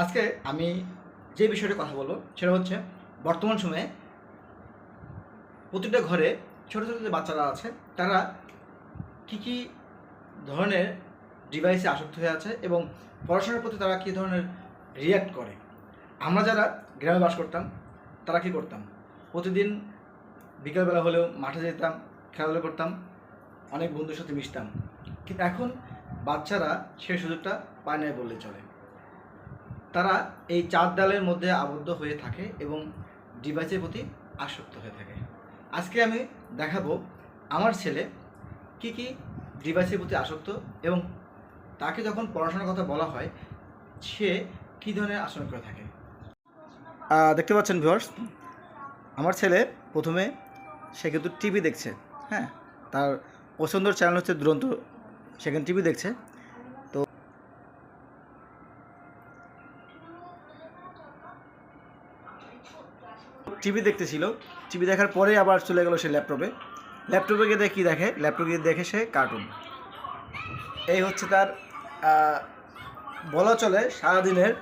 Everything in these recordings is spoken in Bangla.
আজকে আমি যে বিষয়টা কথা বলব সেটা হচ্ছে বর্তমান সময়ে প্রতিটা ঘরে ছোটো ছোটো যে বাচ্চারা আছে, তারা কি কি ধরনের ডিভাইসে আসক্ত হয়ে আছে এবং পড়াশোনার প্রতি তারা কী ধরনের রিয়্যাক্ট করে? আমরা যারা গ্রামে বাস করতাম, তারা কি করতাম? প্রতিদিন বিকালবেলা হলেও মাঠে যেতাম, খেলাধুলা করতাম, অনেক বন্ধুর সাথে মিশতাম। কিন্তু এখন বাচ্চারা সেই সুযোগটা পায় না বললে চলে। তারা এই চার ডালের মধ্যে আবদ্ধ হয়ে থাকে এবং ডিভাইসের প্রতি আসক্ত হয়ে থাকে। আজকে আমি দেখাবো আমার ছেলে কি কি ডিভাইসের প্রতি আসক্ত এবং তাকে যখন পড়াশোনার কথা বলা হয়, সে কী ধরনের আচরণ করে থাকে। দেখতে পাচ্ছেন ভিউয়ার্স, আমার ছেলে প্রথমে সে কিন্তু টিভি দেখছে হ্যাঁ? তার পছন্দের চ্যানেল হচ্ছে দুরন্ত, সেখানে টিভি দেখছে। টিভি দেখতেছিল। টিভি দেখার পরে আবার চলে গেল সে ল্যাপটপে। ল্যাপটপে গিয়ে দেখে কী দেখে? ল্যাপটপে গিয়ে দেখে সে কার্টুন। এই হচ্ছে তার বলা চলে সারাদিনের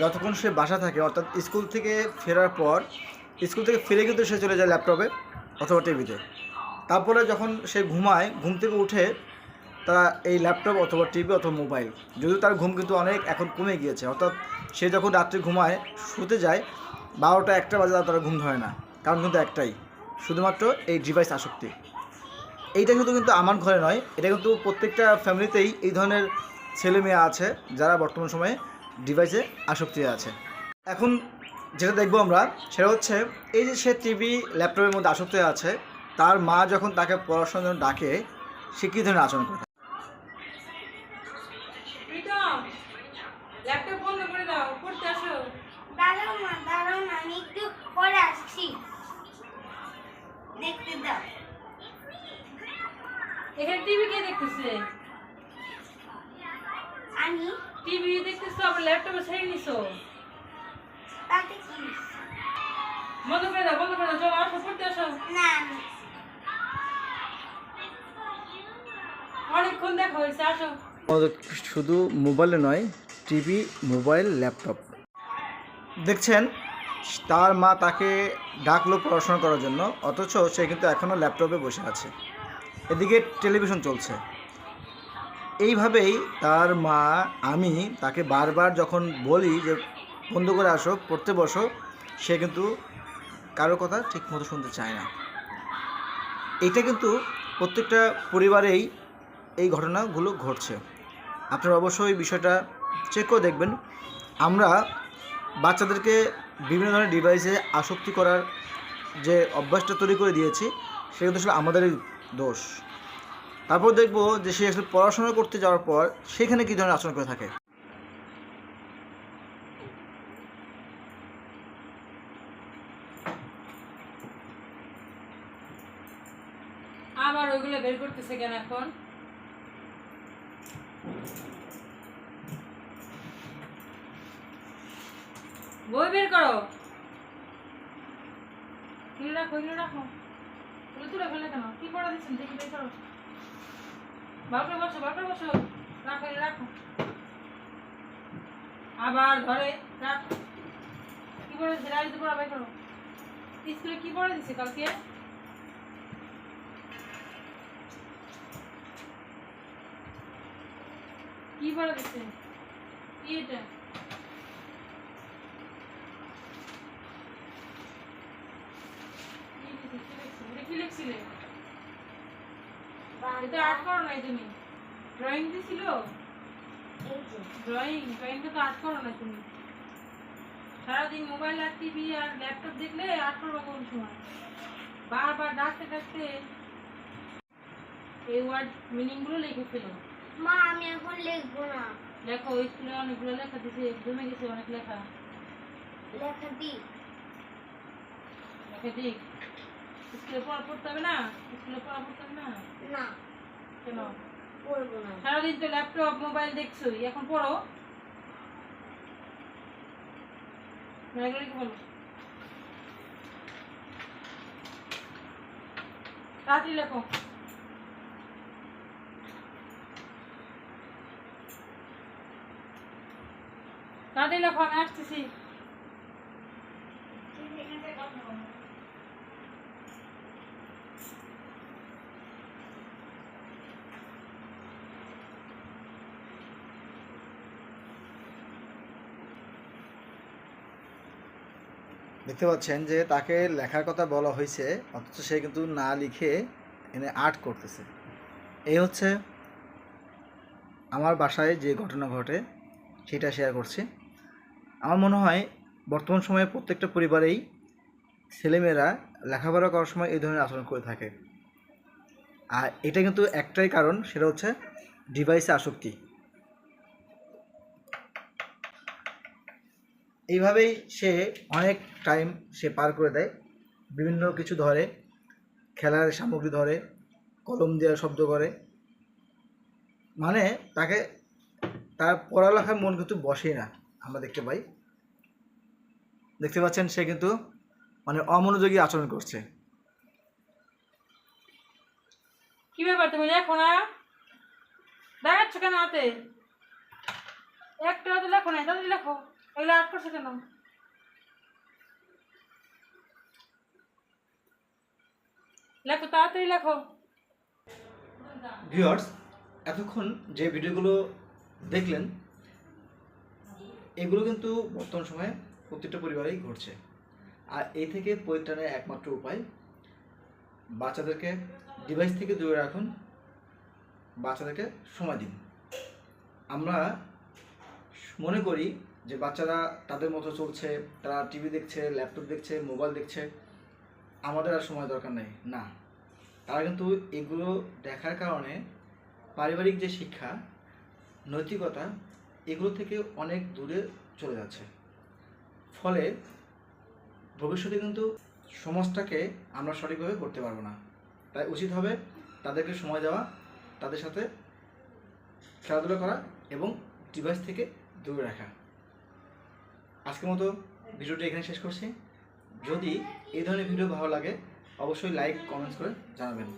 যতক্ষণ সে বাসা থাকে, অর্থাৎ স্কুল থেকে ফেরার পর, স্কুল থেকে ফিরে কিন্তু সে চলে যায় ল্যাপটপে অথবা টিভিতে। তারপরে যখন সে ঘুমায়, ঘুম থেকে উঠে তারা এই ল্যাপটপ অথবা টিভি অথবা মোবাইল, যদিও তার ঘুম কিন্তু অনেক এখন কমে গিয়েছে। অর্থাৎ সে যখন রাত্রে ঘুমায়, শুতে যায় বারোটা একটা বাজে তারা ঘুম ধরে না। কারণ কিন্তু একটাই, শুধুমাত্র এই ডিভাইস আসক্তি। এইটা শুধু কিন্তু আমার ঘরে নয়, এটা কিন্তু প্রত্যেকটা ফ্যামিলিতেই এই ধরনের ছেলে মেয়ে আছে যারা বর্তমান সময়ে ডিভাইসে আসক্তি আছে। এখন যেটা দেখব আমরা, সেটা হচ্ছে এই যে সে টিভি ল্যাপটপের মধ্যে আসক্ত আছে, তার মা যখন তাকে পড়াশোনার জন্য ডাকে, সে কী ধরনের আচরণ করে? দেখতেছে আমি টিভি দেখতেছো আবার ল্যাপটপে ছেড়ে নিছো? তাতে কি? বন্ধ করে দাও বন্ধ করে দাও চলো আসো পড়তে আসো। না অনেকক্ষণ দেখা হয়েছে আসো। শুধু মোবাইলে নয় টিভি মোবাইল ল্যাপটপ। দেখছেন তার মা তাকে ডাকলো পড়াশোনা করার জন্য অথচ সে কিন্তু এখনও ল্যাপটপে বসে আছে। এদিকে টেলিভিশন চলছে। এইভাবেই তার মা, আমি তাকে বারবার যখন বলি যে, বন্ধ করে আসো, পড়তে বসো, সে কিন্তু কারও কথা ঠিক মতো শুনতে চায় না। এটা কিন্তু প্রত্যেকটা পরিবারেই এই ঘটনাগুলো ঘটছে। আপনারা অবশ্যই বিষয়টা চেক করে দেখবেন। আমরা বাচ্চাদেরকে বিভিন্ন ধরনের ডিভাইসে আসক্তি করার যে অভ্যাসটা তৈরি করে দিয়েছি, সেটা কিন্তু আসলে আমাদেরই দোষ। তারপর দেখব যে সে আসলে পড়াশোনা করতে যাওয়ার পর সেখানে কী ধরনের আচরণ করে থাকে। বের করতেছে কেন এখন? বই বের করো। রাখো রাখো। তুলে ফেলে কেন? কি পড়া দিচ্ছেন দেখি, বের করো। বাপরে বসো বাপরে বসো। রাখো রাখো। আবার ঘরে রাখ। কি বলে দিচ্ছে দেবো পড়া বের করো। স্কুলে কি পড়া দিচ্ছে কালকে? কি পড়ে দিচ্ছে কি এটা কি দিছে? কি লিখছিলে? এটা কি লিখছিলে? এটা আর্ট করো নাই তুমি। ড্রয়িং দিছিল? ড্রয়িং ড্রয়িংটা তো আর্ট করো না তুমি। সারাদিন মোবাইল আর টিভি আর ল্যাপটপ দেখলে আর্ট করব কোন সময়? বারবার ডাকতে ডাকতে এই ওয়ার্ড মিনিংগুলো লিখে ফেলো। মা আমি এখন লিখব না। লেখো স্কুলে অনেকগুলো লেখা দিছে জমে গেছে অনেক লেখা। লেখা দি লেখা দিক স্কুলে পড়া পড়তে হবে না? স্কুলে পড়া পড়তে হবে না? না। কেন? পড়ব না। সারাদিন তো ল্যাপটপ মোবাইল দেখছোই এখন পড়ো। তাড়াতাড়ি লেখো। তাড়াতাড়ি লেখো আমি আসতেছি। দেখতে পাচ্ছেন যে তাকে লেখার কথা বলা হয়েছে, অথচ সে কিন্তু না লিখে এনে আর্ট করতেছে। এই হচ্ছে আমার বাসায় যে ঘটনা ঘটে, সেটা শেয়ার করছি। আমার মনে হয় বর্তমান সময়ে প্রত্যেকটা পরিবারেই ছেলেমেয়েরা লেখাপড়া করার সময় এই ধরনের আচরণ করে থাকে। আর এটা কিন্তু একটাই কারণ, সেটা হচ্ছে ডিভাইসে আসক্তি। এইভাবেই সে অনেক টাইম সে পার করে দেয়। বিভিন্ন কিছু ধরে, খেলার সামগ্রী ধরে, কলম দেওয়ার শব্দ করে। মানে তাকে, তার পড়ালেখার মন কিন্তু বসেই না, আমরা দেখতে পাই। দেখতে পাচ্ছেন সে কিন্তু মানে অমনোযোগী আচরণ করছে। কি ব্যাপার তুমি? লেখো না। দেখাচ্ছ কেন হাতে? একটা লেখো না তাড়াতাড়ি লেখো। তাড়াতাড়ি লেখো। ভিউয়ার্স, এতক্ষণ যে ভিডিওগুলো দেখলেন, এগুলো কিন্তু বর্তমান সময়ে প্রত্যেকটা পরিবারেই ঘটছে। আর এই থেকে পরিত্রাণের একমাত্র উপায়, বাচ্চাদেরকে ডিভাইস থেকে দূরে রাখুন, বাচ্চাদেরকে সময় দিন। আমরা মনে করি যে বাচ্চারা তাদের মতো চলছে, তারা টিভি দেখছে ল্যাপটপ দেখছে মোবাইল দেখছে, আমাদের আর সময় দরকার নেই। না। তারা কিন্তু এগুলো দেখার কারণে পারিবারিক যে শিক্ষা, নৈতিকতা, এগুলো থেকে অনেক দূরে চলে যাচ্ছে। ফলে ভবিষ্যতে কিন্তু সমাজটাকে আমরা সঠিকভাবে করতে পারব না। তাই উচিত হবে তাদেরকে সময় দেওয়া, তাদের সাথে খেলাধুলা করা এবং ডিভাইস থেকে দূরে রাখা। আজকের মতো ভিডিওটি এখানে শেষ করছি। যদি এই ধরনের ভিডিও ভালো লাগে, অবশ্যই লাইক কমেন্টস করে জানাবেন।